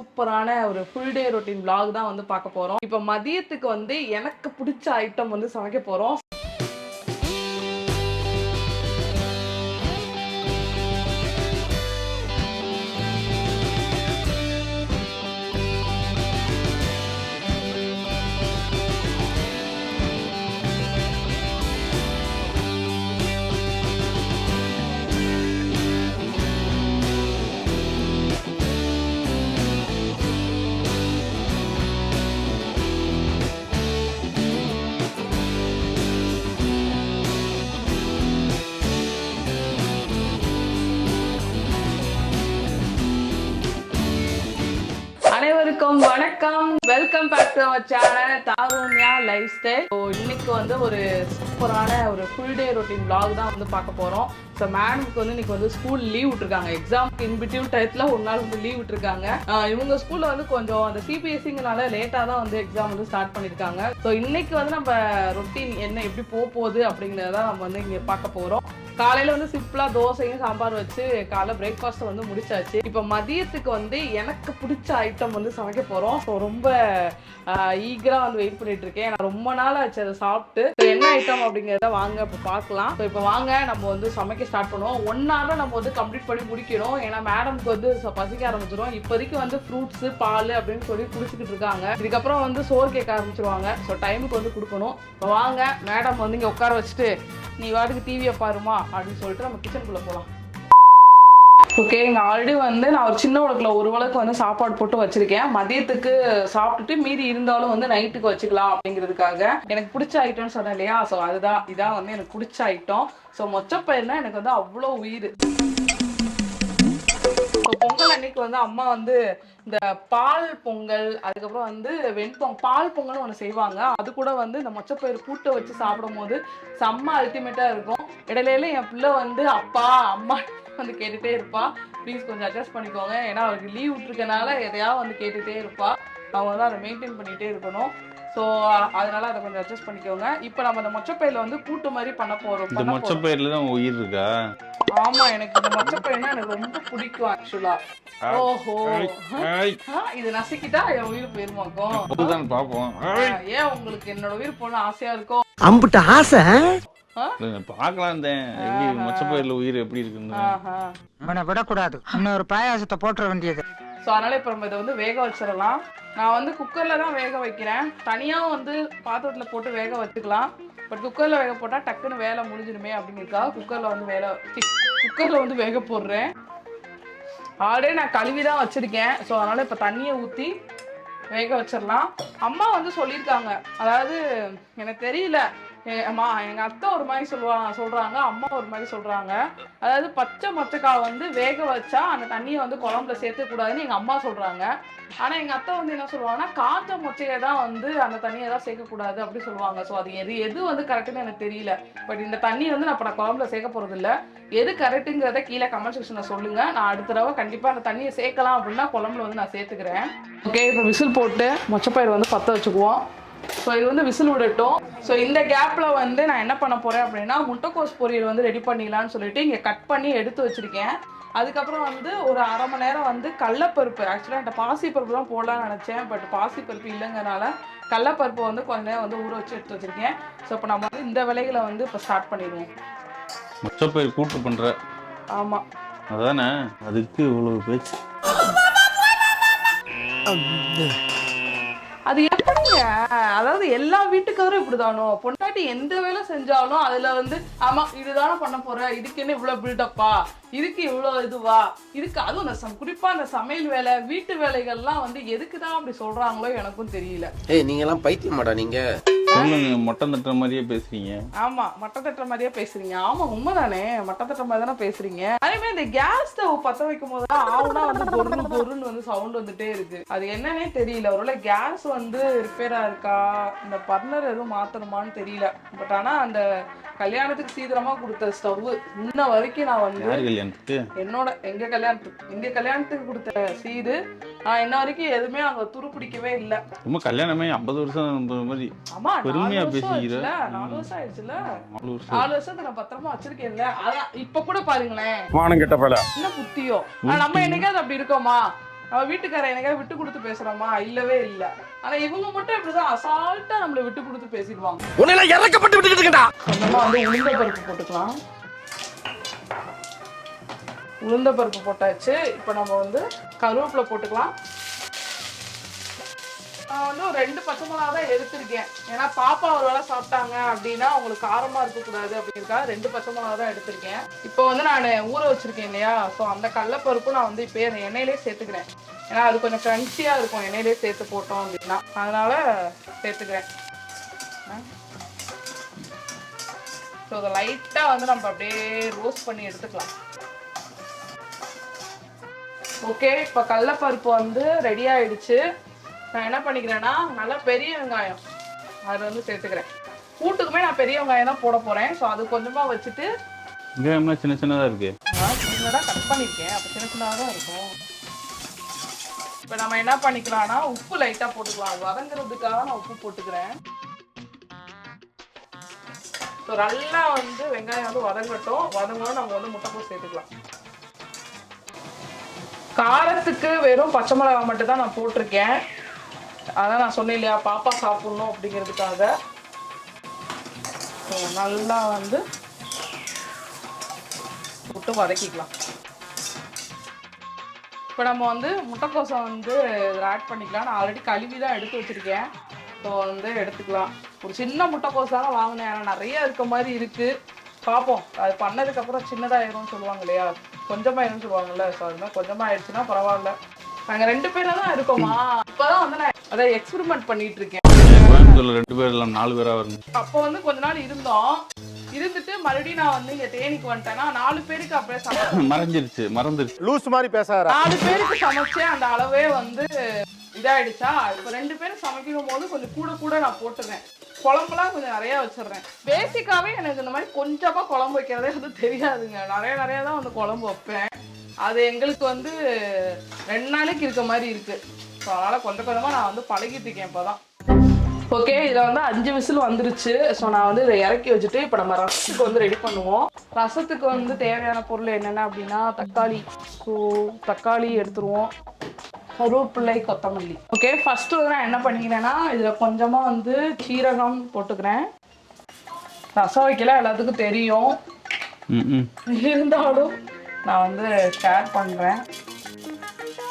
சூப்பரான ஒரு full day routine vlog தான் வந்து பார்க்க போறோம். இப்போ மதியத்துக்கு வந்து எனக்கு பிடிச்ச ஐட்டம் வந்து சமைக்க போறோம். எல்லாருக்கும் வணக்கம். Welcome back to our channel Tarunya lifestyle இன்னைக்கு வந்து ஒரு சூப்பரான ஒரு ஃபுல் டே ரொட்டீன் பிளாக் தான் வந்து பார்க்க போகிறோம் ஸோ மேடம்க்கு வந்து இன்னைக்கு வந்து ஸ்கூல் லீவ் விட்டுருக்காங்க. எக்ஸாம்க்கு இன்பிட்யூன் டயத்தில் ஒரு நாள் வந்து லீவ் விட்டுருக்காங்க. இவங்க ஸ்கூலில் வந்து கொஞ்சம் அந்த சிபிஎஸ்சிங்கனால லேட்டாக தான் வந்து எக்ஸாம் வந்து ஸ்டார்ட் பண்ணியிருக்காங்க ஸோ இன்னைக்கு வந்து நம்ம ரொட்டீன் என்ன எப்படி போக போகுது அப்படிங்கிறத நம்ம வந்து இங்கே பார்க்க போகிறோம் காலையில் வந்து சிம்பிளாக தோசையும் சாம்பார் வச்சு காலைல பிரேக்ஃபாஸ்ட் வந்து முடிச்சாச்சு. இப்போ மதியத்துக்கு வந்து எனக்கு பிடிச்ச ஐட்டம் வந்து சமைக்க போகிறோம் ஸோ ரொம்ப ஈகராக வந்து வெயிட் பண்ணிட்டு இருக்கேன். நான் ரொம்ப நாள் ஆச்சு அதை சாப்பிட்டு. என்ன ஐட்டம் அப்படிங்கிறத வாங்க இப்போ பார்க்கலாம் ஸோ இப்போ வாங்க நம்ம வந்து சமைக்க ஸ்டார்ட் பண்ணுவோம். ஒன் ஹவர் நம்ம வந்து கம்ப்ளீட் பண்ணி முடிக்கணும். ஏன்னா மேடம்க்கு வந்து பசிக்க ஆரம்பிச்சிடும் இப்போதைக்கு வந்து ஃப்ரூட்ஸ் பால் அப்படின்னு சொல்லி குடிச்சிக்கிட்டு இருக்காங்க. இதுக்கப்புறம் வந்து சோறு கேட்க ஆரம்பிச்சிருவாங்க. ஸோ டைமுக்கு வந்து கொடுக்கணும். இப்போ வாங்க மேடம் வந்து இங்கே உட்கார வச்சுட்டு நீ வாட்டுக்கு டிவியை பாருமா அப்படின்னு சொல்லிட்டு நம்ம கிச்சனுக்குள்ளே போகலாம் ஓகே இங்கே ஆல்ரெடி வந்து நான் ஒரு சின்ன உலகில் ஒரு உலக்கு வந்து சாப்பாடு போட்டு வச்சிருக்கேன். மதியத்துக்கு சாப்பிட்டுட்டு மீதி இருந்தாலும் வந்து நைட்டுக்கு வச்சுக்கலாம் அப்படிங்கிறதுக்காக எனக்கு பிடிச்ச ஐட்டம்னு சொன்னேன் இல்லையா? ஸோ அதுதான் இதான் வந்து எனக்கு பிடிச்ச ஐட்டம் ஸோ மொச்சப்பயிர்னா எனக்கு வந்து அவ்வளோ உயிர். பொங்கல் அன்னைக்கு வந்து அம்மா வந்து இந்த பால் பொங்கல் அதுக்கப்புறம் வந்து வெண்பொங் பால் பொங்கல்னு ஒன்று செய்வாங்க. அது கூட வந்து இந்த மொச்சப்பயிர் பூட்டை வச்சு சாப்பிடும் போது செம்ம அல்டிமேட்டாக இருக்கும். இடையில என் பிள்ளை வந்து அப்பா அம்மா வந்து கேட்டுட்டே இருப்பா. ப்ளீஸ் கொஞ்சம் அட்ஜஸ்ட் பண்ணிக்கோங்க. ஏன்னா அவருக்கு லீவ் விட்டுருக்கனால எதையாவது வந்து கேட்டுட்டே இருப்பா. அவங்க வந்து அதை மெயின்டைன் பண்ணிகிட்டே இருக்கணும். ஸோ அதனால அதை கொஞ்சம் அட்ஜஸ்ட் பண்ணிக்கோங்க. இப்போ நம்ம இந்த மொச்சப்பயிரில் வந்து கூட்டு மாதிரி பண்ண போகிறோம் இந்த பண்ண மொச்ச பயிர்ல தான் உயிர் இருக்கா? ஆமா எனக்கு இந்த மொச்சப்பயிர்னா எனக்கு ரொம்ப பிடிக்கும் ஆக்சுவலா ஓஹோ. இது நசுக்கிட்டா என் உயிர் போயிருமாக்கும் பாப்போம். ஆ, ஏன் உங்களுக்கு என்னோட உயிர் போன ஆசையா இருக்கும் அம்புட்ட ஆசை தான் எப்படி மொச்ச பயிர்ல உயிர் எப்படி இருக்குன்னு. ஆஹா. இவனை விடக்கூடாது. இன்னொரு பாயாசத்தை போட்டுற வேண்டியது. ஸோ அதனால இப்போ நம்ம இதை வந்து வேக வச்சிடலாம். நான் வந்து குக்கரில் தான் வேக வைக்கிறேன். தனியாக வந்து பாத்திரத்தில் போட்டு வேக வச்சுக்கலாம். பட் குக்கரில் வேக போட்டால் டக்குன்னு வேலை முடிஞ்சிடுமே அப்படிங்கிறதுக்காக குக்கரில் வந்து வேலை குக்கரில் வந்து வேக போடுறேன். ஆல்ரெடி நான் கழுவி தான் வச்சுருக்கேன். ஸோ அதனால் இப்போ தண்ணியை ஊற்றி வேக வச்சிடலாம். அம்மா வந்து சொல்லியிருக்காங்க. அதாவது எனக்கு தெரியல. அம்மா எங்கள் அத்தை ஒரு மாதிரி சொல்லுவாங்க சொல்கிறாங்க அம்மா ஒரு மாதிரி சொல்கிறாங்க அதாவது பச்சை மொச்சக்காய் வந்து வேக வச்சா அந்த தண்ணியை வந்து குழம்புல சேர்த்துக்கூடாதுன்னு எங்கள் அம்மா சொல்கிறாங்க ஆனால் எங்கள் அத்தை வந்து என்ன சொல்லுவாங்கன்னா காஞ்ச மொச்சையை தான் வந்து அந்த தண்ணியை தான் சேர்க்கக்கூடாது அப்படி சொல்லுவாங்க. ஸோ அது எது எது வந்து கரெக்டுன்னு எனக்கு தெரியல. பட் இந்த தண்ணி வந்து நான் இப்போ நான் குழம்புல சேர்க்க போகிறது இல்லை எது கரெக்டுங்கிறத கீழே கமெண்ட் செக்ஷனில் சொல்லுங்கள் நான் அடுத்த தடவை கண்டிப்பாக அந்த தண்ணியை சேர்க்கலாம் அப்படின்னா குழம்புல வந்து நான் சேர்த்துக்கிறேன். ஓகே இப்போ விசில் போட்டு மொச்சப்பயிர் வந்து பற்ற வச்சுக்குவோம். ஸோ இது வந்து விசில் விடட்டும். ஸோ இந்த கேப்பில் வந்து நான் என்ன பண்ண போகிறேன் அப்படின்னா முட்டைக்கோஸ் பொரியல் வந்து ரெடி பண்ணிடலாம்னு சொல்லிட்டு இங்கே கட் பண்ணி எடுத்து வச்சுருக்கேன். அதுக்கப்புறம் வந்து ஒரு அரை மணி நேரம் வந்து கடலப்பருப்பு. ஆக்சுவலாக என்கிட்ட பாசிப்பருப்பு தான் போடலாம்னு நினச்சேன். பட் பாசிப்பருப்பு இல்லைங்கனால கடலப்பருப்பு வந்து கொஞ்ச நேரம் வந்து ஊற வச்சு எடுத்து வச்சுருக்கேன். ஸோ இப்போ நம்ம வந்து இந்த வேலைகளை வந்து இப்போ ஸ்டார்ட் பண்ணிடுவோம். மொச்ச பயிர் கூட்டு பண்ற. ஆமாம் அதானே? அதுக்கு இவ்வளவு பேச்சு. அது எப்படிங்க? அதாவது எல்லா வீட்டுக்காரும் இப்படிதானோ? பொண்டாட்டி எந்த வேலை செஞ்சாலும் அதுல வந்து ஆமா இதுதானே பண்ண போற இதுக்கு என்ன இவ்வளவு பில்டப்பா இதுக்கு இவ்வளவு இதுவா? இதுக்கு அதுவும் அந்த சம்- குறிப்பா அந்த சமையல் வேலை வீட்டு வேலைகள்லாம் வந்து எதுக்குதான் அப்படி சொல்றாங்களோ எனக்கும் தெரியல. ஏய் நீங்க எல்லாம் பைத்தியமாடா நீங்க. சொல்லுங்க மொட்டை தட்டுற மாதிரியே பேசுறீங்க. ஆமா மட்ட தட்டுற மாதிரியே பேசுறீங்க. ஆமா உண்மைதானே? மட்ட தட்டுற மாதிரி தானே பேசுறீங்க. அதே மாதிரி இந்த கேஸ் ஸ்டவ் பத்த வைக்கும் போது ஆவுனா வந்து பொருள் பொருள் வந்து சவுண்ட் வந்துட்டே இருக்கு. அது என்னன்னே தெரியல. ஒருவேளை கேஸ் வந்து ரிப்பேரா இருக்கா? இந்த பர்னர் எதுவும் மாத்தணுமான்னு தெரியல. பட் ஆனா அந்த கல்யாணத்துக்கு சீக்கிரமா கொடுத்த ஸ்டவ் இன்ன வரைக்கும் நான் வந்து கல்யாணத்துக்கு? என்னோட எங்க கல்யாணத்துக்கு எங்க கல்யாணத்துக்கு கொடுத்த சீடு நான் இன்ன வரைக்கும் எதுவுமே அங்க துரு பிடிக்கவே இல்லை. ரொம்ப கல்யாணமே ஐம்பது வருஷம் மாதிரி ஆமா பெருமையா வருஷம் பேசிக்கிற. ஆயிடுச்சுல நாலு வருஷம் ஆயிடுச்சுல நாலு வருஷம். நாலு வருஷத்துக்கு நான் பத்திரமா வச்சிருக்கேன்ல அதான் இப்ப கூட பாருங்களேன். மானம் கெட்ட பல. என்ன புத்தியோ? ஆனா நம்ம என்னைக்காவது அப்படி இருக்கோமா? அவ வீட்டுக்காரன் எனக்காக விட்டு கொடுத்து பேசுறாமா? இல்லவே இல்ல. ஆனா இவங்க மட்டும் இப்படிதான் அசால்ட்டா நம்மள விட்டு கொடுத்து பேசிடுவாங்க. உன்னை இறக்கப்பட்டு விட்டுக்கிட்டு இருக்கா கொஞ்சமா வந்து உளுந்த பருப்பு போட்டுக்கலாம். உளுந்த பருப்பு போட்டாச்சு. இப்போ நம்ம வந்து கருவேப்பிலை போட்டுக்கலாம். நான் வந்து ஒரு ரெண்டு பச்சை மிளகா தான் எடுத்திருக்கேன். ஏன்னா பாப்பா ஒரு வேளை சாப்பிட்டாங்க அப்படின்னா அவங்களுக்கு காரமா இருக்கக்கூடாது அப்படிங்கிறதுக்காக ரெண்டு பச்சை மிளகா தான் எடுத்திருக்கேன். இப்போ வந்து நான் ஊற வச்சிருக்கேன் இல்லையா? ஸோ அந்த கடலப்பருப்பு நான் வந்து இப்போ அந்த எண்ணெயிலே சேர்த்துக்கிறேன். ஏன்னா அது கொஞ்சம் கிரன்ச்சியாக இருக்கும். எண்ணெயிலே சேர்த்து போட்டோம் அப்படின்னா. அதனால சேர்த்துக்கிறேன். ஸோ அதை லைட்டாக வந்து நம்ம அப்படியே ரோஸ்ட் பண்ணி எடுத்துக்கலாம். ஓகே இப்போ கடலப்பருப்பு வந்து ரெடி ஆயிடுச்சு. நான் என்ன பண்ணிக்கிறேன்னா நல்லா பெரிய வெங்காயம். அது வந்து சேர்த்துக்கிறேன். கூட்டுக்குமே நான் பெரிய வெங்காயம் தான் போட போகிறேன் ஸோ அது கொஞ்சமாக வச்சுட்டு வெங்காயம்லாம் சின்ன சின்னதா இருக்கு. நான் சின்னதாக கட் பண்ணியிருக்கேன். அப்போ சின்ன சின்னதாக தான் இருக்கும். இப்போ நம்ம என்ன பண்ணிக்கலாம்னா உப்பு லைட்டாக போட்டுக்கலாம். வதங்குறதுக்காக நான் உப்பு போட்டுக்கிறேன். ஸோ நல்லா வந்து வெங்காயம் வந்து வதங்கட்டும். வதங்கணும் நம்ம வந்து முட்டைக்கோஸ் சேர்த்துக்கலாம். காரத்துக்கு வெறும் பச்சை மிளகாய் மட்டும் தான் நான் போட்டிருக்கேன். அதான் நான் சொன்னேன் இல்லையா பாப்பா சாப்பிடணும் அப்படிங்கிறதுக்காக. நல்லா வந்து விட்டு வதக்கிக்கலாம். இப்போ நம்ம வந்து முட்டைக்கோசை வந்து இதில் ஆட் பண்ணிக்கலாம். நான் ஆல்ரெடி கழுவி தான் எடுத்து வச்சிருக்கேன். ஸோ வந்து எடுத்துக்கலாம். ஒரு சின்ன முட்டைக்கோஸ் வாங்கினேன். ஆனால் நிறைய இருக்க மாதிரி இருக்கு. பார்ப்போம் அது பண்ணதுக்கப்புறம் சின்னதாயிரும்னு சொல்லுவாங்க இல்லையா? கொஞ்சமாயிரும்னு சொல்லுவாங்கல்ல. ஸோ அது மாதிரி கொஞ்சமாக ஆயிடுச்சுன்னா பரவாயில்ல. நாங்கள் ரெண்டு பேரும் தான் இருக்கோமா இப்போதான் வந்து நான் அதை எக்ஸ்பெரிமெண்ட் பண்ணிட்டு இருக்கேன் கோயம்புத்தூர்ல ரெண்டு பேர் இல்லை நாலு பேரா வருங்க அப்போ வந்து கொஞ்ச நாள் இருந்தோம். இருந்துட்டு மறுபடியும் நான் வந்து இங்க தேனிக்கு வந்துட்டேன்னா நாலு பேருக்கு அப்படியே சமைச்சேன் மறைஞ்சிருச்சு மறந்துருச்சு. லூஸ் மாதிரி பேசாத நாலு பேருக்கு சமைச்சேன் அந்த அளவே வந்து இதாயிடுச்சா? இப்போ ரெண்டு பேரும் சமைக்கும் போது கொஞ்சம் கூட கூட நான் போட்டுறேன் குழம்புலாம் கொஞ்சம் நிறைய வச்சிடுறேன். பேசிக்காவே எனக்கு இந்த மாதிரி கொஞ்சமா குழம்பு வைக்கிறதே வந்து தெரியாதுங்க. நிறைய நிறைய தான் வந்து குழம்பு வைப்பேன். அது எங்களுக்கு வந்து ரெண்டு நாளைக்கு இருக்க மாதிரி இருக்கு. ஸோ அதனால கொஞ்சம் கொஞ்சமா நான் வந்து பழகிட்டு இருக்கேன் இப்போதான். ஓகே இதில் வந்து அஞ்சு விசில் வந்துருச்சு. ஸோ நான் வந்து இதை இறக்கி வச்சுட்டு இப்போ நம்ம ரசத்துக்கு வந்து ரெடி பண்ணுவோம். ரசத்துக்கு வந்து தேவையான பொருள் என்னென்ன அப்படின்னா தக்காளி. ஸோ தக்காளி எடுத்துருவோம். கருவேப்பிள்ளை கொத்தமல்லி. ஓகே ஃபர்ஸ்ட் வந்து நான் என்ன பண்ணிக்கிறேன்னா இதில் கொஞ்சமாக வந்து சீரகம் போட்டுக்கிறேன். ரசம் வைக்கல எல்லாத்துக்கும் தெரியும். இருந்தாலும் நான் வந்து ஷேர் பண்ணுறேன்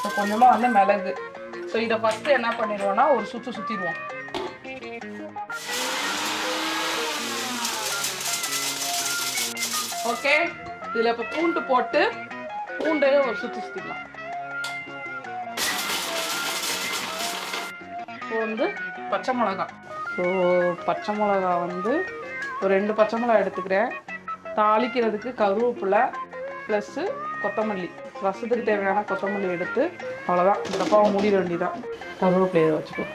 ஸோ கொஞ்சமாக வந்து மிளகு. ஸோ இதை ஃபஸ்ட்டு என்ன பண்ணிடுவோம்னா ஒரு சுற்று சுற்றிடுவோம் ஓகே இதில் இப்போ பூண்டு போட்டு பூண்டையும் ஒரு சுற்றி சுற்றிக்கலாம் இப்போ வந்து பச்சை மிளகா. ஸோ பச்சை மிளகா வந்து ஒரு ரெண்டு பச்சை மிளகா எடுத்துக்கிறேன். தாளிக்கிறதுக்கு கருவேப்பிலை ப்ளஸ்ஸு கொத்தமல்லி. ரசத்துக்கு தேவையான கொத்தமல்லி எடுத்து அவ்வளோதான் இந்த டப்பாவை மூடிட வேண்டியதான் கருவேப்பிலையை வச்சுக்கோ.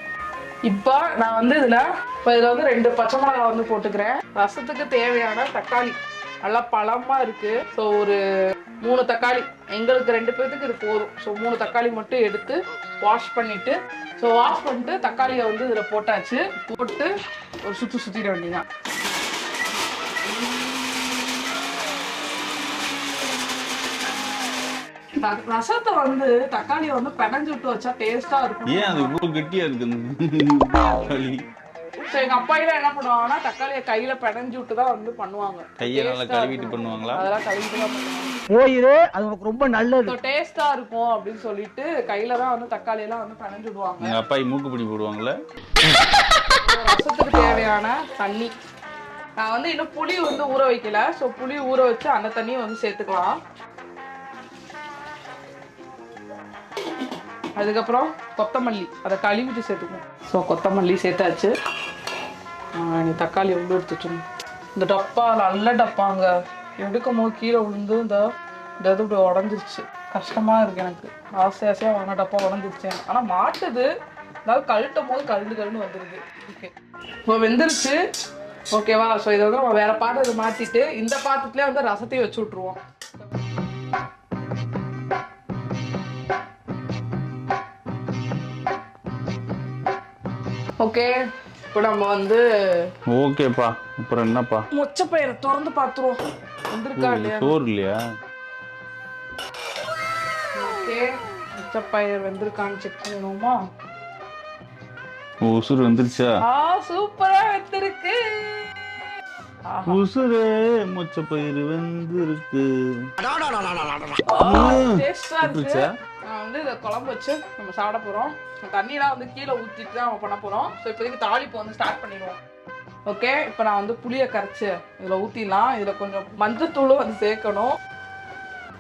இப்போ நான் வந்து இதில் இப்போ இதில் வந்து ரெண்டு பச்சை மிளகா வந்து போட்டுக்கிறேன். ரசத்துக்கு தேவையான தக்காளி. நல்லா பழமாக இருக்குது ஸோ ஒரு மூணு தக்காளி. எங்களுக்கு ரெண்டு பேர்த்துக்கு இது போதும். ஸோ மூணு தக்காளி மட்டும் எடுத்து வாஷ் பண்ணிவிட்டு ஸோ வாஷ் பண்ணிட்டு தக்காளியை வந்து இதில் போட்டாச்சு. போட்டு ஒரு சுற்றி சுற்றிட வேண்டியதான் ரசத்தை வந்து தக்காளியை வந்து பெனஞ்சு விட்டு வச்சா டேஸ்டா இருக்கும். ஏன் அது இவ்வளோ கெட்டியா இருக்கு? இந்த களி ஸோ எங்க அப்பா எல்லாம் என்ன பண்ணுவாங்கன்னா தக்காளியை கையில பெனஞ்சு விட்டு தான் வந்து பண்ணுவாங்க. கையை நல்லா கழுவிட்டு. பண்ணுவாங்களா? அதெல்லாம் கழுவிட்டு தான் போயிரு அது உனக்கு ரொம்ப நல்லது. டேஸ்டா இருக்கும் அப்படின்னு சொல்லிட்டு கையில தான் வந்து தக்காளி எல்லாம் வந்து பெனஞ்சு விடுவாங்க. எங்க அப்பா மூக்குப்பிடி போடுவாங்கல்ல? So, ரசத்துக்கு தேவையான தண்ணி. நான் வந்து இன்னும் புளி வந்து ஊற வைக்கல. ஸோ புளி ஊற வச்சு அந்த தண்ணியை வந்து சேர்த்துக்கலாம். அதுக்கப்புறம் கொத்தமல்லி. அதை கழுவிட்டு சேர்த்துக்கணும். ஸோ கொத்தமல்லி சேர்த்தாச்சு. ஆஹ் தக்காளி எவ்வளோ எடுத்துட்டு இந்த டப்பா நல்ல டப்பாங்க. எடுக்கும் போது கீழே விழுந்து இந்த இந்த இது இப்படி உடஞ்சிருச்சு. கஷ்டமாக இருக்கு எனக்கு. ஆசை ஆசையாக வாங்கின டப்பா உடஞ்சிருச்சு ஆனால் மாட்டுது. அதாவது கழட்டும் போது கழுண்டு கழுண்டு வந்துருது. ஓகே இப்போ வெந்துருச்சு. ஓகேவா ஸோ இதை வந்து நம்ம வேற இதை மாற்றிட்டு இந்த பாத்திரத்துலேயே வந்து ரசத்தையும் வச்சு விட்ருவோம் ஓகே இப்போ நம்ம வந்து ஓகேப்பா. அப்புறம் என்னப்பா? மொச்சப்பயிரை திறந்து பார்த்துருவோம். வந்திருக்கா இல்லையா சோறு இல்லையா? ஓகே மொச்சப்பயிர் வெந்திருக்கான்னு செக் பண்ணணுமா ஓ, உசுறு வந்துருச்சா? ஆ சூப்பரா வெந்திருக்கு. உசுறு மொச்சப்பயிறு வெந்திருக்கு. வந்து இதை குழம்பு வச்சு நம்ம சாப்பிட போறோம். தண்ணியெல்லாம் வந்து கீழே ஊற்றிட்டு தான் நம்ம பண்ண போறோம். ஸோ இப்போதைக்கு தாளிப்பு வந்து ஸ்டார்ட் பண்ணிடுவோம். ஓகே இப்போ நான் வந்து புளியை கரைச்சு இதில் ஊற்றிடலாம் இதில் கொஞ்சம் மஞ்சத்தூளும் வந்து சேர்க்கணும்.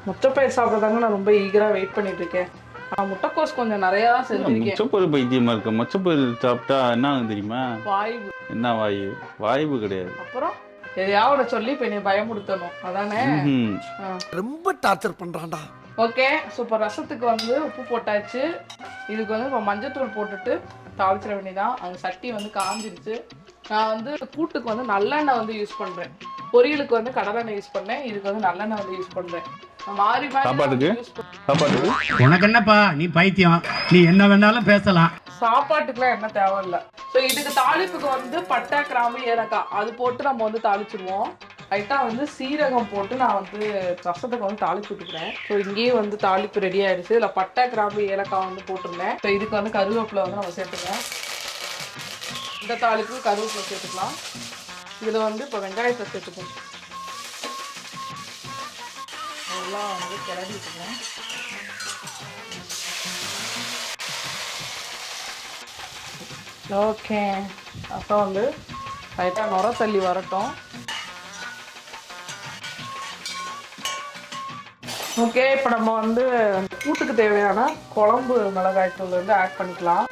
முட்டைப்பயிர் சாப்பிட்றதாங்க நான் ரொம்ப ஈகராக வெயிட் பண்ணிட்டு இருக்கேன். நான் முட்டைக்கோஸ் கொஞ்சம் நிறையா தான் செஞ்சிருக்கேன். மொச்சப்பயிறு பைத்தியமா இருக்க? மொச்சப்பயிறு சாப்பிட்டா என்ன ஆகும் தெரியுமா? வாய்வு. என்ன வாயு? வாய்வு கிடையாது. அப்புறம் எதையாவது சொல்லி இப்போ என்னை பயமுடுத்தணும் அதானே? ரொம்ப டார்ச்சர் பண்றான்டா. ஓகே சூப்பர் ரசத்துக்கு வந்து உப்பு போட்டாச்சு. இதுக்கு வந்து இப்போ மஞ்சத்தூள் போட்டுட்டு தாளிச்சிட வேண்டியதான் அந்த சட்டி வந்து காஞ்சிருச்சு. நான் வந்து கூட்டுக்கு வந்து நல்லெண்ணெய் வந்து யூஸ் பண்ணுறேன் பொரியலுக்கு வந்து கடலெண்ணெய் யூஸ் பண்ணேன். இதுக்கு வந்து நல்லெண்ணெய் வந்து யூஸ் பண்ணுறேன் மாறி மாறி உனக்கு என்னப்பா? நீ பைத்தியம். நீ என்ன வேணாலும் பேசலாம். சாப்பாட்டுக்குலாம் என்ன தேவையில்ல. ஸோ இதுக்கு தாளிப்புக்கு வந்து பட்டை கிராம்பு ஏலக்காய் அது போட்டு நம்ம வந்து தாளிச்சிடுவோம் லைட்டாக வந்து சீரகம் போட்டு நான் வந்து ரசத்துக்கு வந்து தாளிச்சு விட்டுக்கிறேன். ஸோ இங்கேயே வந்து தாளிப்பு ரெடி ஆயிடுச்சு இல்லை பட்டை கிராம்பு ஏலக்காய் வந்து போட்டிருந்தேன். ஸோ இதுக்கு வந்து கருவேப்பிலை வந்து நம்ம சேர்த்துக்கலாம். இந்த தாளிப்பு கருவேப்பிலை சேர்த்துக்கலாம். இதில் வந்து இப்போ வெங்காயத்தை சேர்த்துக்கணும். நல்லா வந்து கிளறி விட்டுக்கலாம் ஓகே. அப்போ வந்து லைட்டாக நுர தள்ளி வரட்டும். ஓகே இப்போ நம்ம வந்து கூட்டுக்கு தேவையான குழம்பு மிளகாய் தூள் வந்து ஆட் பண்ணிக்கலாம்.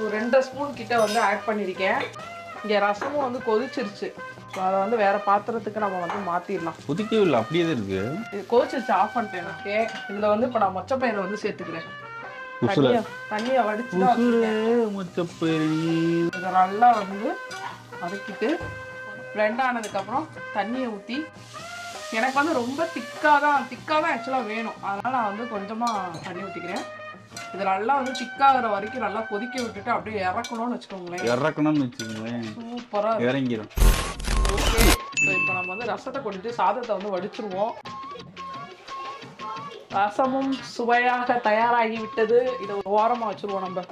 ஒரு ரெண்டு ஸ்பூன் கிட்ட வந்து ஆட் பண்ணியிருக்கேன் இங்கே ரசமும் வந்து கொதிச்சிருச்சு. அதை வந்து வேற பாத்திரத்துக்கு நம்ம வந்து மாற்றிடலாம் கொதிக்கவே இல்லை அப்படியே இருக்கு. இது கொதிச்சிருச்சு ஆஃப் பண்ணிட்டேன். ஓகே இதில் வந்து இப்போ நான் மொச்சப்பயிரை வந்து சேர்த்துக்கிறேன். உசுர தண்ணியை வடிச்சு மொச்சப்பயிறு இதை நல்லா வந்து வதக்கிட்டு blend ஆனதுக்கப்புறம் தண்ணியை ஊற்றி எனக்கு வந்து ரொம்ப திக்காக தான் திக்காக தான் ஆக்சுவலாக வேணும். அதனால் நான் வந்து கொஞ்சமாக தண்ணி ஊற்றிக்கிறேன் இது நல்லா வந்து திக்காகிற வரைக்கும் நல்லா கொதிக்க விட்டுட்டு அப்படியே இறக்கணும்னு வச்சுக்கோங்களேன். இறக்கணும்னு வச்சுக்கோங்களேன். சூப்பராக இறங்கிடும் ஓகே இப்போ நம்ம வந்து ரசத்தை கொண்டுட்டு சாதத்தை வந்து வடிச்சிருவோம். ரசமும் சுவையாக தயாராகி விட்டது. இதை ஒரு ஓரமாக வச்சிருவோம் நம்ம.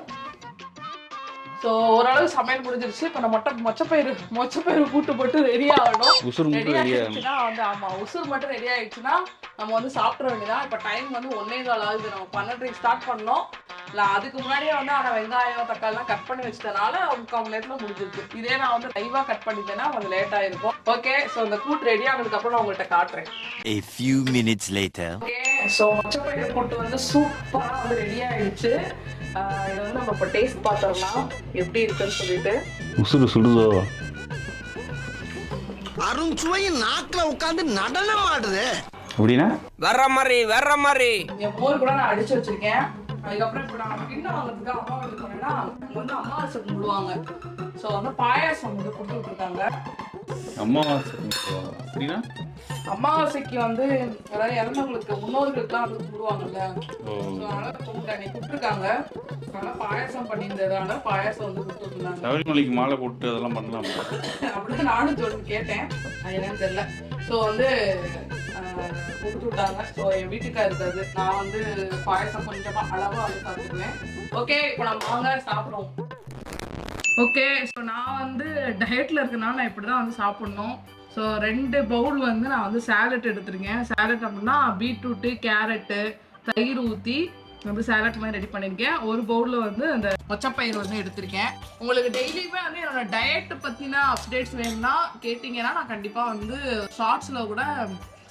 ஸோ ஓரளவு சமையல் முடிஞ்சிருச்சு. இப்போ நம்ம மொட்டை மொச்சப்பயிறு மொச்சப்பயிறு கூட்டு போட்டு ரெடி ஆகணும். உசுறு ரெடி ஆயிடுச்சுன்னா வந்து ஆமா உசுர் மட்டும் ரெடி ஆயிடுச்சுன்னா நம்ம வந்து சாப்பிட வேண்டியதான் இப்போ டைம் வந்து ஒன்னே கால் ஆகுது. நம்ம பன்னெண்டரைக்கு ஸ்டார்ட் பண்ணோம். இல்லை அதுக்கு முன்னாடியே வந்து ஆனால் வெங்காயம் தக்காளிலாம் கட் பண்ணி வச்சதுனால முக்கால் நேரத்தில் முடிஞ்சிருக்கு. இதே நான் வந்து லைவாக கட் பண்ணிட்டேன்னா கொஞ்சம் லேட் ஆயிருக்கும். ஓகே ஸோ இந்த கூட்டு ரெடி ஆனதுக்கப்புறம் நான் உங்கள்கிட்ட காட்டுறேன். A few minutes later. Okay so மொச்சப்பயிறு கூட்டு வந்து சூப்பராக வந்து ரெடி ஆயிடுச்சு. இதை வந்து நம்ம இப்போ டேஸ்ட் பார்த்துடலாம் எப்படி இருக்குன்னு சொல்லிட்டு. உசுறு சுடுதோ? அருண் சுவையின் நாக்குல உட்கார்ந்து நடனம் ஆடுது. அப்படின்னா? வர்ற மாதிரி வர்ற மாதிரி. என் மோர் கூட நான் அடிச்சு வச்சிருக்கேன். அதுக்கப்புறம் இப்போ நான் கிண்ணம் வாங்குறதுக்கு அம்மா வீட்டுக்கு போனேன்னா வந்து அமாவாசை கும்பிடுவாங்க. ஸோ வந்து பாயாசம் வந்து கொடுத்து விட்டுருக்காங்க. அம்மாவாசை அப்படின்னா அமாவாசைக்கு வந்து அதாவது இறந்தவங்களுக்கு முன்னோர்களுக்குலாம் வந்து ஸோ அதனால அன்னைக்கு கூப்பிட்டுருக்காங்க அதனால பாயாசம் பண்ணியிருந்ததுனால பாயாசம் வந்து கொடுத்து விட்டுருந்தாங்க சபரிமலைக்கு மாலை போட்டு அதெல்லாம் பண்ணலாம்? அப்படின்னு நானும் சொல்லி கேட்டேன். அது என்னன்னு தெரியல. ஸோ வந்து கொடுத்து விட்டாங்க. ஸோ என் வீட்டுக்கார் இருக்காது நான் வந்து பாயசம் கொஞ்சமா அளவா வந்து சாப்பிட்டுக்குவேன் ஓகே இப்போ நம்ம வாங்க சாப்பிடுவோம். ஓகே ஸோ நான் வந்து டயட்டில் இருக்கனால நான் இப்படி தான் வந்து சாப்பிட்ணும். ஸோ ரெண்டு பவுல் வந்து நான் வந்து சேலட் எடுத்திருக்கேன். சேலட் அப்படின்னா பீட்ரூட்டு கேரட்டு தயிர் ஊற்றி வந்து சேலட் மாதிரி ரெடி பண்ணியிருக்கேன் ஒரு பவுலில் வந்து அந்த மொச்சப்பயிர் வந்து எடுத்திருக்கேன். உங்களுக்கு டெய்லியுமே வந்து என்னோட டயட் பற்றின அப்டேட்ஸ் வேணும்னா கேட்டிங்கன்னா நான் கண்டிப்பாக வந்து ஷார்ட்ஸில் கூட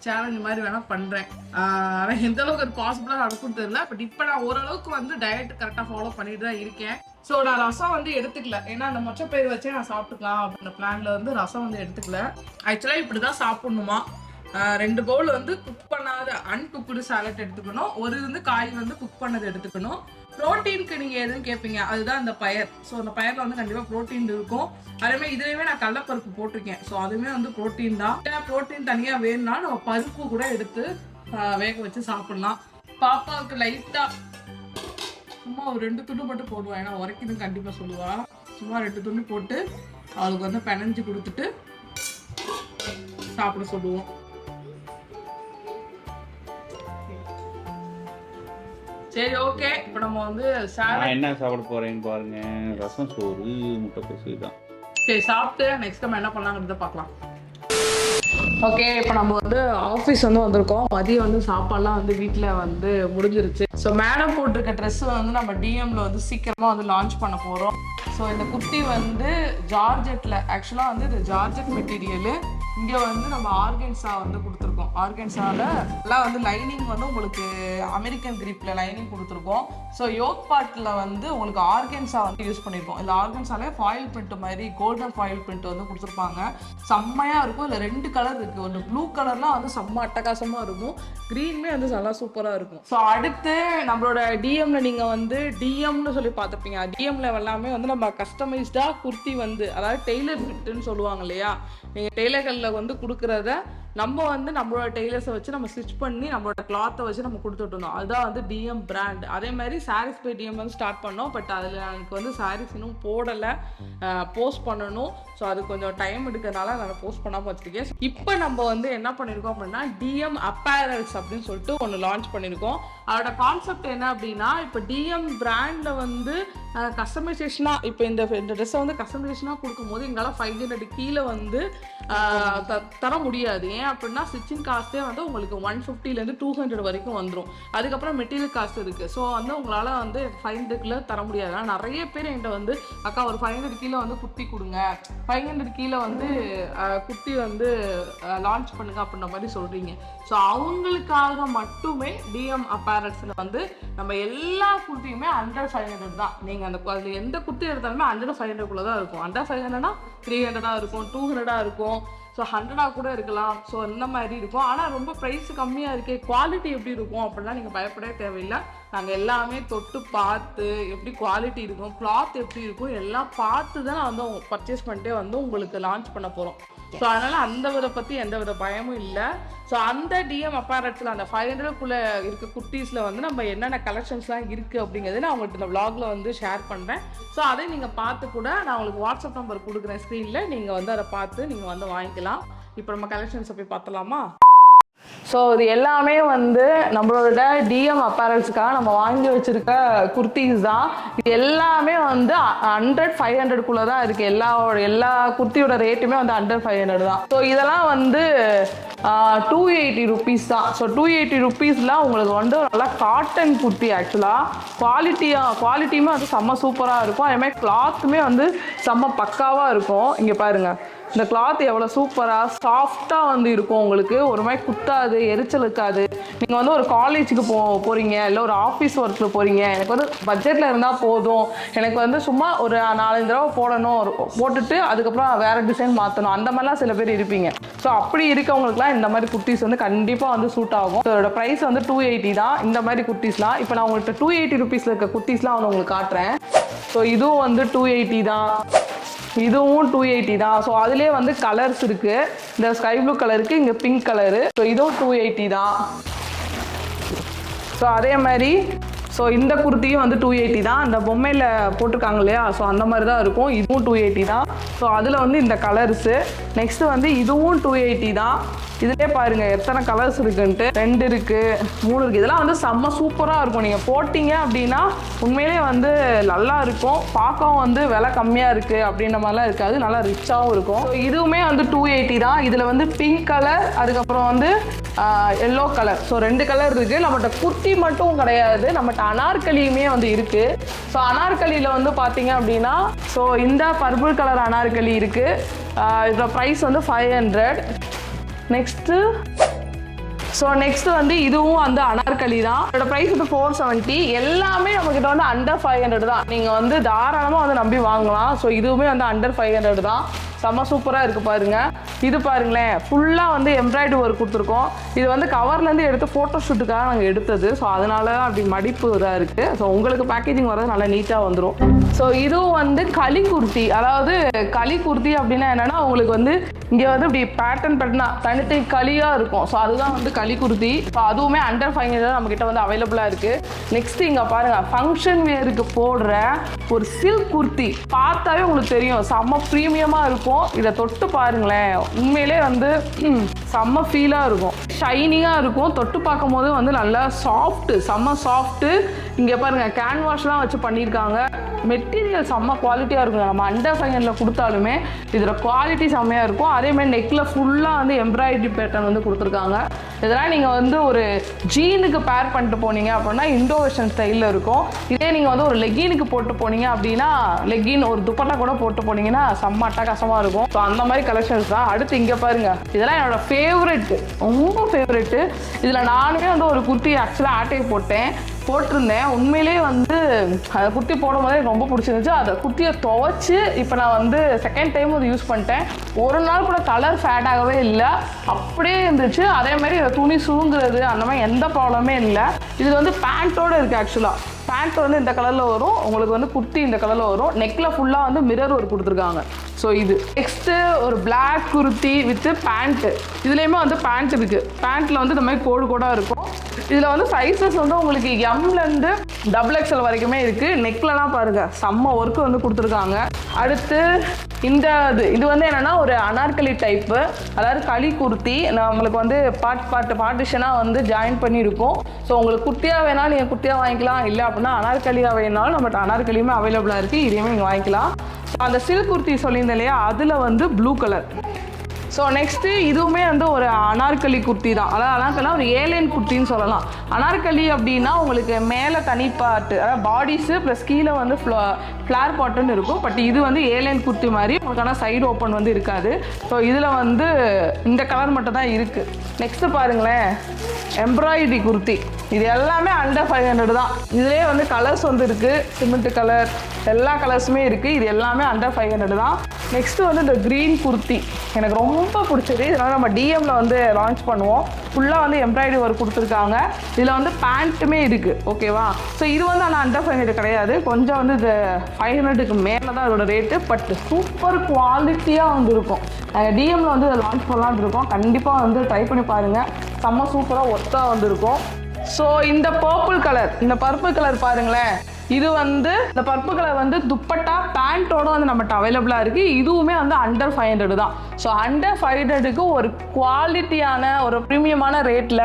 சேலஞ்ச் மாதிரி வேணால் பண்ணுறேன் ஆனால் எந்த அளவுக்கு அது பாசிபிளாக நடக்கும் தெரியல. பட் இப்போ நான் ஓரளவுக்கு வந்து டயட் கரெக்டாக ஃபாலோ பண்ணிட்டு தான் இருக்கேன். ஸோ நான் ரசம் வந்து எடுத்துக்கல. ஏன்னா அந்த மொச்சப்பயிர் வச்சே நான் சாப்பிட்டுக்கலாம் அப்படின்ற பிளான்ல வந்து ரசம் வந்து எடுத்துக்கல. ஆக்சுவலாக இப்படி தான் சாப்பிடணுமா ரெண்டு பவுல் வந்து குக் பண்ணாத அன்குக்குடு சாலட் எடுத்துக்கணும். ஒரு வந்து காய் வந்து குக் பண்ணது எடுத்துக்கணும். ப்ரோட்டீனுக்கு நீங்கள் எதுவும் கேட்பீங்க அதுதான் அந்த பயர். ஸோ அந்த பயரில் வந்து கண்டிப்பாக ப்ரோட்டீன் இருக்கும். அதேமாதிரி இதுலேயுமே நான் கடலப்பருப்பு போட்டிருக்கேன். ஸோ அதுவுமே வந்து ப்ரோட்டீன் தான். ப்ரோட்டீன் தனியாக வேணும்னா நம்ம பருப்பு கூட எடுத்து வேக வச்சு சாப்பிட்லாம். பாப்பாவுக்கு லைட்டாக சும்மா ஒரு ரெண்டு துண்டு மட்டும் போடுவேன் ஏன்னா உரைக்குதுன்னு கண்டிப்பாக சொல்லுவா. சும்மா ரெண்டு துண்டு போட்டு அவளுக்கு வந்து பிணைஞ்சு கொடுத்துட்டு சாப்பிட சொல்லுவோம். சரி ஓகே இப்போ நம்ம வந்து சாலட் என்ன சாப்பிட போறேன்னு பாருங்க. ரசம் சோறு முட்டைக்கோசு தான் சரி சாப்பிட்டு நெக்ஸ்ட் நம்ம என்ன பண்ணலாங்கிறத பார்க்கலாம். ஓகே இப்போ நம்ம வந்து ஆஃபீஸ் வந்து வந்திருக்கோம். மதியம் வந்து சாப்பாடுலாம் வந்து வீட்டில் வந்து முடிஞ்சிருச்சு. ஸோ மேடம் போட்டிருக்க ட்ரெஸ் வந்து நம்ம டிஎம்ல வந்து சீக்கிரமாக வந்து லான்ச் பண்ண போகிறோம் ஸோ இந்த குர்த்தி வந்து ஜார்ஜெட்டில் ஆக்சுவலாக வந்து இது ஜார்ஜெட் மெட்டீரியலு இங்கே வந்து நம்ம ஆர்கன்ஸாக வந்து கொடுத்துருக்கோம். ஆர்கன்ஸாவில் எல்லாம் வந்து லைனிங் வந்து உங்களுக்கு அமெரிக்கன் கிரிப்பில் லைனிங் கொடுத்துருக்கோம். ஸோ யோக் பார்ட்டில் வந்து உங்களுக்கு ஆர்கன்ஸா வந்து யூஸ் பண்ணியிருக்கோம் இந்த ஆர்கன்ஸாலே ஃபாயில் பிரிண்ட் மாதிரி கோல்டன் ஃபாயில் பிரிண்ட் வந்து கொடுத்துருப்பாங்க. செம்மையாக இருக்கும். இல்லை ரெண்டு கலர் இருக்குது ஒன்று ப்ளூ கலர்லாம் வந்து செம்ம அட்டகாசமாக இருக்கும். க்ரீனுமே வந்து நல்லா சூப்பராக இருக்கும். ஸோ அடுத்து நம்மளோட டிஎம்ல நீங்கள் வந்து டிஎம்னு சொல்லி பார்த்துருப்பீங்க. டிஎம்ல எல்லாமே வந்து நம்ம கஸ்டமைஸ்டாக குர்த்தி வந்து அதாவது டெய்லர் ஃபிட்டுன்னு சொல்லுவாங்க இல்லையா? நீங்கள் டெய்லர்களில் வந்து கொடுக்குறத நம்ம வந்து நம்மளோட டெய்லர்ஸை வச்சு நம்ம ஸ்டிச் பண்ணி நம்மளோட கிளாத்தை வச்சு நம்ம கொடுத்துட்டு இருந்தோம். அதுதான் வந்து டிஎம் பிராண்ட் அதே மாதிரி சாரீஸ் பை டிஎம் வந்து ஸ்டார்ட் பண்ணோம். பட் அதில் எனக்கு வந்து சாரீஸ் இன்னும் போடலை. போஸ்ட் பண்ணணும். ஸோ அது கொஞ்சம் டைம் எடுக்கிறதுனால நான் போஸ்ட் பண்ணாமல் வச்சுருக்கேன். இப்போ நம்ம வந்து என்ன பண்ணியிருக்கோம் அப்படின்னா டிஎம் அப்பேரல்ஸ் அப்படின்னு சொல்லிட்டு ஒன்று லான்ச் பண்ணியிருக்கோம் அதோட கான்செப்ட் என்ன அப்படின்னா இப்போ டிஎம் பிராண்டில் வந்து கஸ்டமைசேஷனாக இப்போ இந்த இந்த ட்ரெஸ்ஸை வந்து கஸ்டமைசேஷனாக கொடுக்கும்போது எங்களால் ஃபைவ் ஹண்ட்ரட் கீழே வந்து தர முடியாது. ஏன் அப்படின்னா ஸ்டிச்சிங் காஸ்ட்டே வந்து உங்களுக்கு ஒன் ஃபிஃப்டிலேருந்து டூ ஹண்ட்ரட் வரைக்கும் வந்துடும் அதுக்கப்புறம் மெட்டீரியல் காஸ்ட் இருக்குது ஸோ வந்து உங்களால் வந்து ஃபைவ் ஹண்ட்ரட்ல தர முடியாது. ஆனால் நிறைய பேர் என்கிட்ட வந்து அக்கா ஒரு ஃபைவ் ஹண்ட்ரட் கீழே வந்து குத்தி கொடுங்க. ஃபைவ் ஹண்ட்ரட் கீழே வந்து குத்தி வந்து லான்ச் பண்ணுங்க அப்படின்ற மாதிரி சொல்கிறீங்க ஸோ அவங்களுக்காக மட்டுமே டிஎம் அப்பேரட்ஸில் வந்து நம்ம எல்லா குர்த்தியுமே அண்டர் ஃபைவ் ஹண்ட்ரட் தான். நீங்கள் அந்த அதில் எந்த குர்த்தி எடுத்தாலுமே அண்டர் ஃபைவ் ஹண்ட்ரட்குள்ளே தான் இருக்கும். அண்டர் ஃபைவ் ஹண்ட்ரட்னா த்ரீ ஹண்ட்ரடாக இருக்கும் டூ ஹண்ட்ரடாக இருக்கும். ஸோ ஹண்ட்ரடாக கூட இருக்கலாம். ஸோ இந்த மாதிரி இருக்கும். ஆனால் ரொம்ப ப்ரைஸ் கம்மியாக இருக்கே குவாலிட்டி எப்படி இருக்கும் அப்படின்னா நீங்கள் பயப்படவே தேவையில்லை. நாங்கள் எல்லாமே தொட்டு பார்த்து எப்படி குவாலிட்டி இருக்கும் கிளாத் எப்படி இருக்கும் எல்லாம் பார்த்து தான் நான் வந்து பர்ச்சேஸ் பண்ணிட்டே வந்து உங்களுக்கு லான்ச் பண்ண போகிறோம் ஸோ அதனால் அந்த வித பற்றி எந்த வித பயமும் இல்லை. ஸோ அந்த டிஎம் அப்பாரட்ஸில் அந்த ஃபைவ் ஹண்ட்ரட்குள்ளே இருக்க குர்த்தீஸில் வந்து நம்ம என்னென்ன கலெக்ஷன்ஸ்லாம் இருக்குது அப்படிங்கிறது நான் உங்கள்கிட்ட இந்த விலாகில் வந்து ஷேர் பண்ணுறேன் ஸோ அதை நீங்கள் பார்த்து கூட நான் உங்களுக்கு வாட்ஸ்அப் நம்பர் கொடுக்குறேன் ஸ்க்ரீனில் நீங்கள் வந்து அதை பார்த்து நீங்கள் வந்து வாங்கிக்கலாம். இப்போ நம்ம கலெக்ஷன்ஸை போய் பார்த்தலாமா ஸோ இது எல்லாமே வந்து நம்மளோட டிஎம் அப்பேரல்ஸுக்காக நம்ம வாங்கி வச்சிருக்க குர்த்திஸ் தான். இது எல்லாமே வந்து ஹண்ட்ரட் ஃபைவ் ஹண்ட்ரட்குள்ளே தான் இருக்குது எல்லா எல்லா குர்த்தியோட ரேட்டுமே வந்து ஹண்ட்ரட் ஃபைவ் ஹண்ட்ரட் தான். ஸோ இதெல்லாம் வந்து டூ எயிட்டி ருபீஸ் தான். ஸோ டூ எயிட்டி ருபீஸ்லாம் உங்களுக்கு வந்து நல்லா காட்டன் குர்த்தி ஆக்சுவலாக குவாலிட்டியாக குவாலிட்டியுமே வந்து செம்ம சூப்பராக இருக்கும். அதேமாதிரி கிளாத்துமே வந்து செம்ம பக்காவாக இருக்கும். இங்கே பாருங்கள் இந்த கிளாத் எவ்வளோ சூப்பராக சாஃப்டாக வந்து இருக்கும் உங்களுக்கு. ஒரு மாதிரி குத்தாது எரிச்சல் இருக்காது. நீங்கள் வந்து ஒரு காலேஜுக்கு போ போகிறீங்க இல்லை ஒரு ஆஃபீஸ் ஒர்க்கில் போகிறீங்க எனக்கு வந்து பட்ஜெட்டில் இருந்தால் போதும். எனக்கு வந்து சும்மா ஒரு நாலஞ்சு தடவை போடணும் போட்டுட்டு அதுக்கப்புறம் வேறு டிசைன் மாற்றணும் அந்த மாதிரிலாம் சில பேர் இருப்பீங்க. ஸோ அப்படி இருக்கவங்களுக்குலாம் இந்த மாதிரி குர்த்திஸ் வந்து கண்டிப்பாக வந்து சூட் ஆகும். ஸோ இதோட ப்ரைஸ் வந்து டூ எயிட்டி தான். இந்த மாதிரி குர்த்திஸ்லாம் இப்போ நான் உங்கள்கிட்ட டூ எயிட்டி ருபீஸில் இருக்க குர்த்திஸ்லாம் வந்து உங்களுக்கு காட்டுறேன். ஸோ இதுவும் வந்து டூ எயிட்டி தான். இதுவும் டூ எயிட்டி தான். ஸோ அதுலேயே வந்து கலர்ஸ் இருக்கு. இந்த ஸ்கை ப்ளூ கலருக்கு இங்கே பிங்க் கலரு ஸோ இதுவும் டூ எயிட்டி தான். ஸோ அதே மாதிரி ஸோ இந்த குர்த்தியும் வந்து டூ எயிட்டி தான். இந்த பொம்மையில் போட்டிருக்காங்க இல்லையா? ஸோ அந்த மாதிரி தான் இருக்கும். இதுவும் டூ எயிட்டி தான். ஸோ அதில் வந்து இந்த கலர்ஸு நெக்ஸ்ட்டு வந்து இதுவும் டூ எயிட்டி தான். இதுலேயே பாருங்கள் எத்தனை கலர்ஸ் இருக்குன்ட்டு. ரெண்டு இருக்குது மூணு இருக்குது இதெல்லாம் வந்து செம்ம சூப்பராக இருக்கும். நீங்கள் போட்டிங்க அப்படின்னா உண்மையிலே வந்து நல்லா இருக்கும். பார்க்கவும் வந்து விலை கம்மியாக இருக்குது அப்படின்ற மாதிரிலாம் இருக்காது. நல்லா ரிச்சாகவும் இருக்கும். இதுவுமே வந்து டூ எயிட்டி தான். இதில் வந்து பிங்க் கலர் அதுக்கப்புறம் வந்து எல்லோ கலர் ஸோ ரெண்டு கலர் இருக்குது நம்மகிட்ட குர்த்தி மட்டும் கிடையாது. நம்மகிட்ட அனார்கலியுமே வந்து இருக்குது ஸோ அனார்கலியில் வந்து பார்த்தீங்க அப்படின்னா ஸோ இந்த பர்பிள் கலர் அனார்கலி இருக்குது இதோட ப்ரைஸ் வந்து five hundred next so next வந்து இதுவும் வந்து அனார்கலி தான். இதோட ப்ரைஸ் வந்து ஃபோர் செவன்ட்டி எல்லாமே நம்மக்கிட்ட வந்து அண்டர் ஃபைவ் ஹண்ட்ரட் தான். நீங்கள் வந்து தாராளமாக வந்து நம்பி வாங்கலாம். ஸோ இதுவுமே வந்து அண்டர் ஃபைவ் ஹண்ட்ரட் தான். செம்ம சூப்பராக இருக்குது பாருங்க. இது பாருங்களேன் ஃபுல்லாக வந்து எம்ப்ராய்டரி ஒர்க் கொடுத்துருக்கோம். இது வந்து கவர்லேருந்து எடுத்து ஃபோட்டோ ஷூட்டுக்காக நாங்கள் எடுத்தது. ஸோ அதனால தான் அப்படி மடிப்பு இதாக இருக்குது ஸோ உங்களுக்கு பேக்கேஜிங் வரது நல்லா நீட்டாக வந்துடும் ஸோ இதுவும் வந்து களி குர்த்தி. அதாவது களி குர்த்தி அப்படின்னா என்னென்னா உங்களுக்கு வந்து இங்கே வந்து இப்படி பேட்டர்ன் பேட்டர்னாக தனித்தனி களியாக இருக்கும். ஸோ அதுதான் வந்து களி குர்த்தி. ஸோ அதுவுமே அண்டர் ஃபைவ் ஹண்ட்ரட் நம்மக்கிட்ட வந்து அவைலபிளாக இருக்குது நெக்ஸ்ட் இங்கே பாருங்கள் ஃபங்க்ஷன் வேருக்கு போடுற ஒரு சில்க் குர்த்தி. பார்த்தாவே உங்களுக்கு தெரியும். செம்ம ப்ரீமியமாக இருக்கும். இதை தொட்டு பாருங்களேன். உண்மையிலே வந்து செம்ம ஃபீலாக இருக்கும். ஷைனிங்காக இருக்கும். தொட்டு பார்க்கும் போது வந்து நல்லா சாஃப்ட்டு செம்ம சாஃப்ட்டு இங்கே பாருங்கள் கேன்வாஷ்லாம் வச்சு பண்ணியிருக்காங்க. மெட்டீரியல் செம்ம குவாலிட்டியாக இருக்கும். நம்ம அண்டர் ஃபைனலில் கொடுத்தாலுமே இதில் குவாலிட்டி செம்மையாக இருக்கும். அதேமாதிரி நெக்கில் ஃபுல்லாக வந்து எம்ப்ராய்டரி பேட்டர்ன் வந்து கொடுத்துருக்காங்க. இதெல்லாம் நீங்கள் வந்து ஒரு ஜீனுக்கு பேர் பண்ணிட்டு போனீங்க அப்படின்னா இண்டோ வெஸ்டர்ன் ஸ்டைலில் இருக்கும். இதே நீங்கள் வந்து ஒரு லெகினுக்கு போட்டு போனீங்க அப்படின்னா லெகின் ஒரு துப்பட்டா கூட போட்டு போனீங்கன்னா செம்ம அட்டகாசமாக இருக்கும். ஸோ அந்த மாதிரி கலெக்ஷன்ஸ் தான். அடுத்து இங்கே பாருங்க. இதெல்லாம் என்னோட ஃபேவரெட்டு ரொம்ப ஃபேவரெட்டு இதில் நானுமே வந்து ஒரு குர்த்தி ஆக்சுவலாக ஆட்டையை போட்டேன். போட்டிருந்தேன். உண்மையிலேயே வந்து அந்த குர்த்தி போடும் போதே எனக்கு ரொம்ப பிடிச்சிருந்துச்சு. அதை குர்த்தியை துவைச்சி இப்போ நான் வந்து செகண்ட் டைம் அதை யூஸ் பண்ணிட்டேன். ஒரு நாள் கூட கலர் ஃபேட் ஆகவே இல்லை. அப்படியே இருந்துச்சு. அதே மாதிரி துணி சுருங்குறது அந்த மாதிரி எந்த ப்ராப்ளமே இல்லை. இது வந்து பேண்ட்டோட இருக்குது ஆக்சுவலாக பேண்ட் வந்து இந்த கலரில் வரும். உங்களுக்கு வந்து குர்த்தி இந்த கலரில் வரும். நெக்கில் ஃபுல்லாக வந்து மிரர் ஒர்க் கொடுத்துருக்காங்க. ஸோ இது. நெக்ஸ்ட்டு ஒரு பிளாக் குர்த்தி வித்து பேண்ட்டு இதுலேயுமே வந்து பேண்ட் இருக்குது பேண்ட்டில் வந்து இந்த மாதிரி கோடு கோடாக இருக்கும். இதில் வந்து சைஸஸ் வந்து உங்களுக்கு எம்லேருந்து டபுள் எக்ஸ்எல் வரைக்குமே இருக்குது நெக்லலாம் பாருங்கள் செம்ம ஒர்க்கு வந்து கொடுத்துருக்காங்க. அடுத்து இந்த இது இது வந்து என்னென்னா ஒரு அனார்கலி டைப்பு அதாவது களி குர்த்தி. நம்மளுக்கு வந்து பார்ட் பாட்டு பார்ட்டிஷனாக வந்து ஜாயின் பண்ணியிருக்கும். ஸோ உங்களுக்கு குர்த்தியாக வேணாலும் நீங்கள் குர்த்தியாக வாங்கிக்கலாம். இல்லை அப்படின்னா அனார்கலியாக வேணாலும் நம்மகிட்ட அனார்கலியுமே அவைலபிளாக இருக்குது இதையுமே நீங்கள் வாங்கிக்கலாம். ஸோ அந்த சில்க் குர்த்தி சொல்லியிருந்தேன் இல்லையா? அதில் வந்து ப்ளூ கலர் ஸோ நெக்ஸ்ட்டு இதுவுமே வந்து ஒரு அனார்கலி குர்த்தி தான். அதாவது அனார்கலாம் ஒரு ஏலியன் குர்த்தின்னு சொல்லலாம். அனார்கலி அப்படின்னா உங்களுக்கு மேலே தனி பார்ட்டு அதாவது பாடிஸு ப்ளஸ் கீழே வந்து ஃப்ளோ ஃப்ளார் பாட்டுன்னு இருக்கும். பட் இது வந்து ஏலியன் குர்த்தி மாதிரி உங்களுக்கு ஆனால் சைடு ஓப்பன் வந்து இருக்காது. ஸோ இதில் வந்து இந்த கலர் மட்டும் தான் இருக்குது நெக்ஸ்ட்டு பாருங்களேன். எம்ப்ராய்டரி குர்த்தி. இது எல்லாமே அண்டர் ஃபைவ் ஹண்ட்ரட் தான். இதுலேயே வந்து கலர்ஸ் வந்து இருக்குது சிமெண்ட் கலர் எல்லா கலர்ஸுமே இருக்குது இது எல்லாமே அண்டர் ஃபைவ் ஹண்ட்ரட் தான். நெக்ஸ்ட்டு வந்து இந்த க்ரீன் குர்த்தி. எனக்கு ரொம்ப பிடிச்சது. இதனால் நம்ம டிஎம்ல வந்து லான்ச் பண்ணுவோம். ஃபுல்லாக வந்து எம்ப்ராய்டரி ஒர்க் கொடுத்துருக்காங்க. இதில் வந்து பேண்ட்டுமே இருக்குது ஓகேவா ஸோ இது வந்து ஆனால் அண்டர் ஃபைவ் ஹண்ட்ரட் கிடையாது. கொஞ்சம் வந்து இது ஃபைவ் ஹண்ட்ரடுக்கு மேலே தான் இதோட ரேட்டு பட் சூப்பர் குவாலிட்டியாக வந்து இருக்கும் டிஎம்ல வந்து இதை லான்ச் பண்ணலான்னு இருக்கோம். கண்டிப்பாக வந்து ட்ரை பண்ணி பாருங்கள் செம்ம சூப்பராக ஒர்த்தாக வந்து இருக்கும் ஸோ இந்த பர்பிள் கலர் இந்த பர்பிள் கலர் பாருங்களேன். இது வந்து இந்த பர்பிள் கலர் வந்து துப்பட்டா பேண்ட்டோட வந்து நம்மகிட்ட அவைலபிளாக இருக்குது இதுவுமே வந்து அண்டர் ஃபைவ் ஹண்ட்ரட் தான். ஸோ அண்டர் ஃபைவ் ஹண்ட்ரடுக்கு ஒரு குவாலிட்டியான ஒரு ப்ரீமியமான ரேட்டில்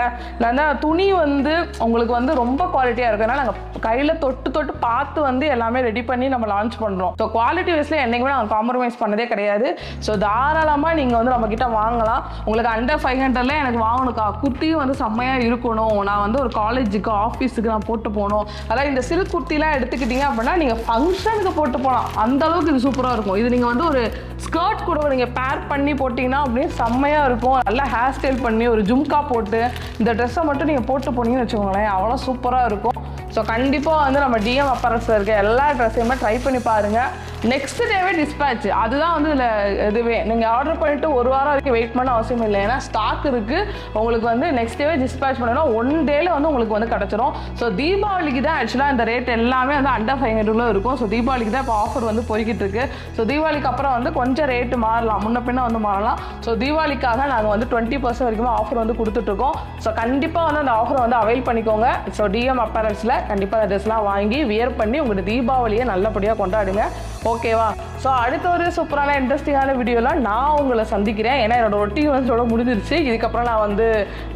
அந்த துணி வந்து உங்களுக்கு வந்து ரொம்ப குவாலிட்டியாக இருக்குன்னா நாங்கள் கையில் தொட்டு தொட்டு பார்த்து வந்து எல்லாமே ரெடி பண்ணி நம்ம லான்ச் பண்ணுறோம் ஸோ குவாலிட்டி வைஸில் என்றைக்குமே நாங்கள் காம்ப்ரமைஸ் பண்ணதே கிடையாது. ஸோ தாராளமாக நீங்கள் வந்து நம்மக்கிட்ட வாங்கலாம். உங்களுக்கு அண்டர் ஃபைவ் ஹண்ட்ரட்ல எனக்கு வாங்கணுக்கா குர்த்தியும் வந்து செம்மையாக இருக்கணும். நான் வந்து ஒரு காலேஜுக்கு ஆஃபீஸுக்கு நான் போட்டு போகணும். அதாவது இந்த சிறு குர்த்திலாம் எடுத்துக்கிட்டீங்க அப்படின்னா நீங்கள் ஃபங்க்ஷனுக்கு போட்டு போகலாம் அந்த அளவுக்கு இது சூப்பராக இருக்கும். இது நீங்கள் வந்து ஒரு ஸ்கர்ட் கூட நீங்கள் பேர் பண்ணி போட்டிங்கன்னா அப்படியே செம்மையாக இருக்கும். நல்லா ஹேர் ஸ்டைல் பண்ணி ஒரு ஜும்கா போட்டு இந்த ட்ரெஸ்ஸை மட்டும் நீங்கள் போட்டு போனீங்கன்னு வச்சுக்கோங்களேன் அவ்வளோ சூப்பராக இருக்கும். ஸோ கண்டிப்பாக வந்து நம்ம டிஎம் அப்பரஸில் இருக்க எல்லா ட்ரெஸ்ஸையுமே ட்ரை பண்ணி பாருங்கள் நெக்ஸ்ட் டேவே டிஸ்பேட்ச் அதுதான் வந்து இதில் இதுவே. நீங்கள் ஆர்டர் பண்ணிவிட்டு ஒரு வாரம் வரைக்கும் வெயிட் பண்ண அவசியம் இல்லை. ஏன்னா ஸ்டாக் இருக்குது உங்களுக்கு வந்து நெக்ஸ்ட் டேவே டிஸ்பேட்ச் பண்ணணும். ஒன் டேல வந்து உங்களுக்கு வந்து கிடச்சிரும். ஸோ தீபாவளிக்கு தான் ஆக்சுவலாக இந்த ரேட் எல்லாமே வந்து அண்டர் ஃபைவ் ஹண்ட்ரட்ல இருக்கும். ஸோ தீபாவளிக்கு தான் இப்போ ஆஃபர் வந்து போய்கிட்டு இருக்கு. ஸோ தீபாவளிக்கு அப்புறம் வந்து கொஞ்சம் ரேட்டு மாறலாம். முன்ன பின்ன வந்து மாறலாம். ஸோ தீபாவளிக்காக நாங்கள் வந்து டுவெண்ட்டி பர்சன்ட் வரைக்கும் ஆஃபர் வந்து கொடுத்துட்ருக்கோம் ஸோ கண்டிப்பாக வந்து அந்த ஆஃபரை வந்து அவைல் பண்ணிக்கோங்க. ஸோ டிஎம் அப்பரன்ஸில் கண்டிப்பாக அந்த ட்ரெஸ்லாம் வாங்கி வியர் பண்ணி உங்களோட தீபாவளியை நல்லபடியாக கொண்டாடுங்க. ஓகேவா? ஸோ அடுத்த ஒரு சூப்பரான இன்ட்ரெஸ்டிங்கான வீடியோலாம் நான் உங்களை சந்திக்கிறேன். ஏன்னா என்னோட ஒட்டி வந்து முடிஞ்சிருச்சு. இதுக்கப்புறம் நான் வந்து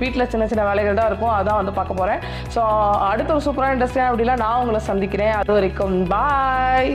வீட்டில் சின்ன சின்ன வேலைகள் தான் இருக்கும். அதான் வந்து பார்க்க போகிறேன் ஸோ அடுத்த ஒரு சூப்பரான இன்ட்ரெஸ்டிங்கான வீடியோவில் நான் உங்களை சந்திக்கிறேன். அது வரைக்கும் பாய்